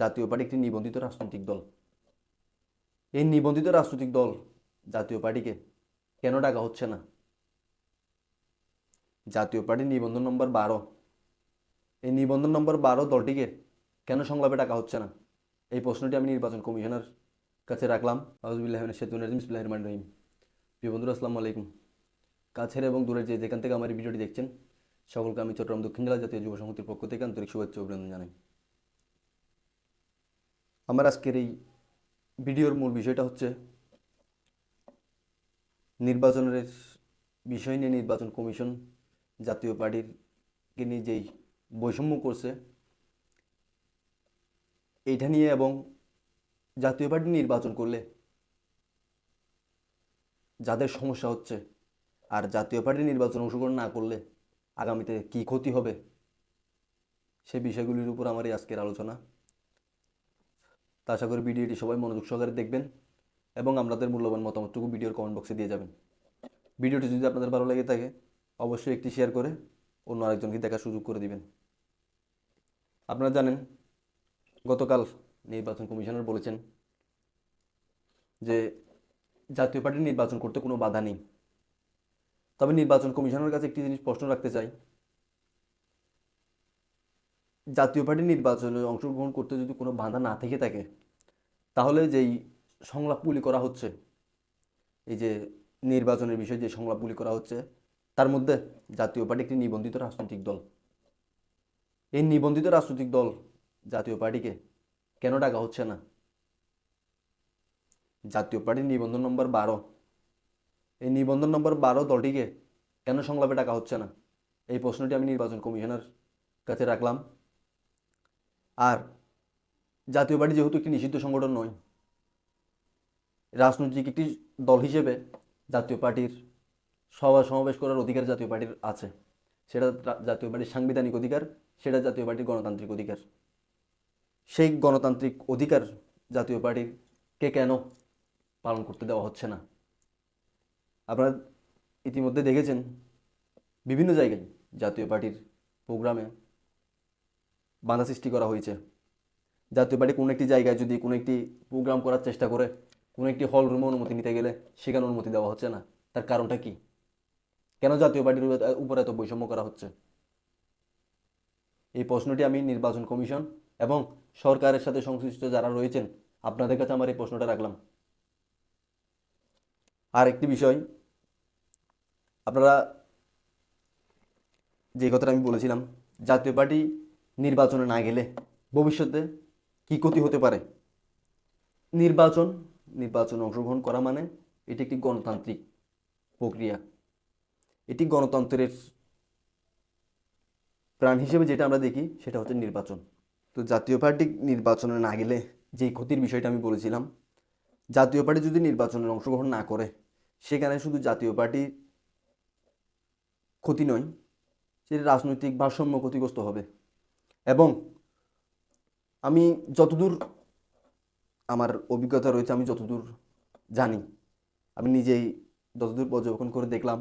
জাতীয় পার্টি একটি নিবন্ধিত রাজনৈতিক দল। এই নিবন্ধিত রাজনৈতিক দল জাতীয় পার্টিকে কেন ডাকা হচ্ছে না? জাতীয় পার্টির নিবন্ধন নম্বর বারো। এই নিবন্ধন নম্বর বারো দলটিকে কেন সংলাপে ডাকা হচ্ছে না? এই প্রশ্নটি আমি নির্বাচন কমিশনার কাছে রাখলাম। আউজবিল্লাহ বিসমিল্লাহির রহমানির রহিম। প্রিয় আসসালামু আলাইকুম। কাছের এবং দূরের যে যেখান থেকে আমার এই ভিডিওটি দেখছেন, সকলকে আমি চট্টগ্রাম দক্ষিণ জেলা জাতীয় যুব সংহতির পক্ষ থেকে আন্তরিক শুভেচ্ছা অভিনন্দন জানাই। আমার আজকের এই ভিডিওর মূল বিষয়টা হচ্ছে নির্বাচনের বিষয় নিয়ে নির্বাচন কমিশন জাতীয় পার্টিরকে নিয়ে যেই বৈষম্য করছে, এইটা নিয়ে এবং জাতীয় পার্টি নির্বাচন করলে যাদের সমস্যা হচ্ছে আর জাতীয় পার্টি নির্বাচন অংশগ্রহণ না করলে আগামীতে কি ক্ষতি হবে, সে বিষয়গুলির উপর আমার এই আজকের আলোচনা। তা আশা করি ভিডিওটি সবাই মনোযোগ সহকারে দেখবেন এবং আপনাদের মূল্যবান মতামতটুকু ভিডিওর কমেন্ট বক্সে দিয়ে যাবেন। ভিডিওটি যদি আপনাদের ভালো লেগে থাকে, অবশ্যই একটি শেয়ার করে অন্য আরেকজনকে দেখার সুযোগ করে দিবেন। আপনারা জানেন, গতকাল নির্বাচন কমিশনার বলেছেন যে জাতীয় পার্টির নির্বাচন করতে কোনো বাধা নেই। তবে নির্বাচন কমিশনের কাছে একটি জিনিস প্রশ্ন রাখতে চাই জাতীয় পার্টি নির্বাচনে অংশগ্রহণ করতে যদি কোনো বাধা না থেকে থাকে, তাহলে যেই সংলাপগুলি করা হচ্ছে, এই যে নির্বাচনের বিষয়ে যে সংলাপগুলি করা হচ্ছে, তার মধ্যে জাতীয় পার্টি একটি নিবন্ধিত রাজনৈতিক দল। এই নিবন্ধিত রাজনৈতিক দল জাতীয় পার্টিকে কেন ডাকা হচ্ছে না? জাতীয় পার্টির নিবন্ধন নম্বর বারো। এই নিবন্ধন নম্বর বারো দলটিকে কেন সংলাপে ডাকা হচ্ছে না? এই প্রশ্নটি আমি নির্বাচন কমিশনার কাছে রাখলাম। আর জাতীয় পার্টি যেহেতু একটি নিষিদ্ধ সংগঠন নয়, রাজনৈতিক একটি দল হিসেবে জাতীয় পার্টির সভা সমাবেশ করার অধিকার জাতীয় পার্টির আছে। সেটা জাতীয় পার্টির সাংবিধানিক অধিকার, সেটা জাতীয় পার্টির গণতান্ত্রিক অধিকার। সেই গণতান্ত্রিক অধিকার জাতীয় পার্টির কে কেন পালন করতে দেওয়া হচ্ছে না? আপনারা ইতিমধ্যে দেখেছেন, বিভিন্ন জায়গায় জাতীয় পার্টির প্রোগ্রামে বাধা সৃষ্টি করা হয়েছে। জাতীয় পার্টি কোনো একটি জায়গায় যদি কোনো একটি প্রোগ্রাম করার চেষ্টা করে, কোনো একটি হল রুমে অনুমতি নিতে গেলে সেখানে অনুমতি দেওয়া হচ্ছে না। তার কারণটা কি? কেন জাতীয় পার্টির উপর- এত বৈষম্য করা হচ্ছে? এই প্রশ্নটি আমি নির্বাচন কমিশন এবং সরকারের সাথে সংশ্লিষ্ট যারা রয়েছেন, আপনাদের কাছে আমার এই প্রশ্নটা রাখলাম। আর একটি বিষয়, আপনারা যে কথাটা আমি বলেছিলাম, জাতীয় পার্টি নির্বাচনে না গেলে ভবিষ্যতে কি ক্ষতি হতে পারে? নির্বাচন, নির্বাচনে অংশগ্রহণ করা মানে এটি একটি গণতান্ত্রিক প্রক্রিয়া। এটি গণতন্ত্রের প্রাণ হিসেবে যেটা আমরা দেখি, সেটা হচ্ছে নির্বাচন। তো জাতীয় পার্টি নির্বাচনে না গেলে যে ক্ষতির বিষয়টা আমি বলেছিলাম, জাতীয় পার্টি যদি নির্বাচনে অংশগ্রহণ না করে, সেখানে শুধু জাতীয় পার্টি ক্ষতি নয়, সেটা রাজনৈতিক ভারসাম্য ক্ষতিগ্রস্ত হবে। এবং আমি যতদূর আমার অভিজ্ঞতা রয়েছে, আমি যতদূর জানি, আমি নিজেই যতদূর পর্যবেক্ষণ করে দেখলাম,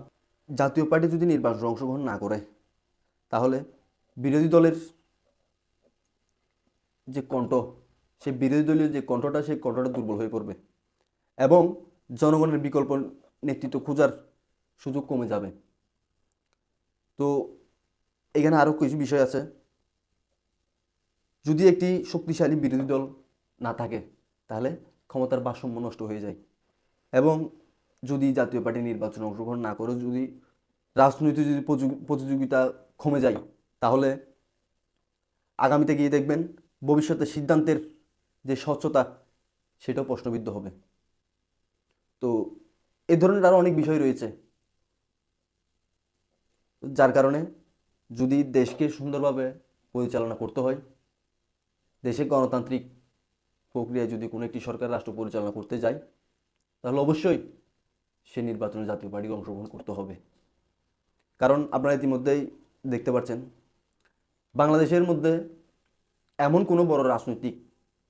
জাতীয় পার্টি যদি নির্বাচনে অংশগ্রহণ না করে, তাহলে বিরোধী দলের যে কণ্ঠ, সেই বিরোধী দলীয় যে কণ্ঠটা, সেই কণ্ঠটা দুর্বল হয়ে পড়বে এবং জনগণের বিকল্প নেতৃত্ব খোঁজার সুযোগ কমে যাবে। তো এখানে আরও কিছু বিষয় আছে। যদি একটি শক্তিশালী বিরোধী দল না থাকে, তাহলে ক্ষমতার ভারসাম্য নষ্ট হয়ে যায়। এবং যদি জাতীয় পার্টি নির্বাচনে অংশগ্রহণ না করে, যদি রাজনৈতিক যদি প্রতিযোগিতা কমে যায়, তাহলে আগামীতে গিয়ে দেখবেন ভবিষ্যতে সিদ্ধান্তের যে স্বচ্ছতা, সেটাও প্রশ্নবিদ্ধ হবে। তো এ ধরনের আরও অনেক বিষয় রয়েছে। যার কারণে যদি দেশকে সুন্দরভাবে পরিচালনা করতে হয় দেশে গণতান্ত্রিক প্রক্রিয়ায় যদি কোনো একটি সরকার রাষ্ট্র পরিচালনা করতে যায়, তাহলে অবশ্যই সে নির্বাচনে জাতীয় পার্টিকে অংশগ্রহণ করতে হবে। কারণ আপনারা ইতিমধ্যেই দেখতে পাচ্ছেন, বাংলাদেশের মধ্যে এমন কোনো বড় রাজনৈতিক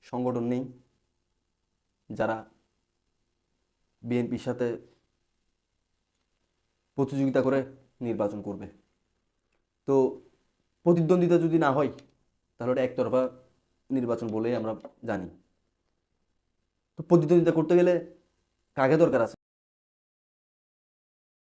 সংগঠন নেই যারা বিএনপির সাথে প্রতিযোগিতা করে নির্বাচন করবে। তো প্রতিদ্বন্দ্বিতা যদি না হয়, তাহলে একতরফা নির্বাচন বলেই আমরা জানি। তো প্রতিদ্বন্দ্বিতা করতে গেলে কাকে দরকার আছে?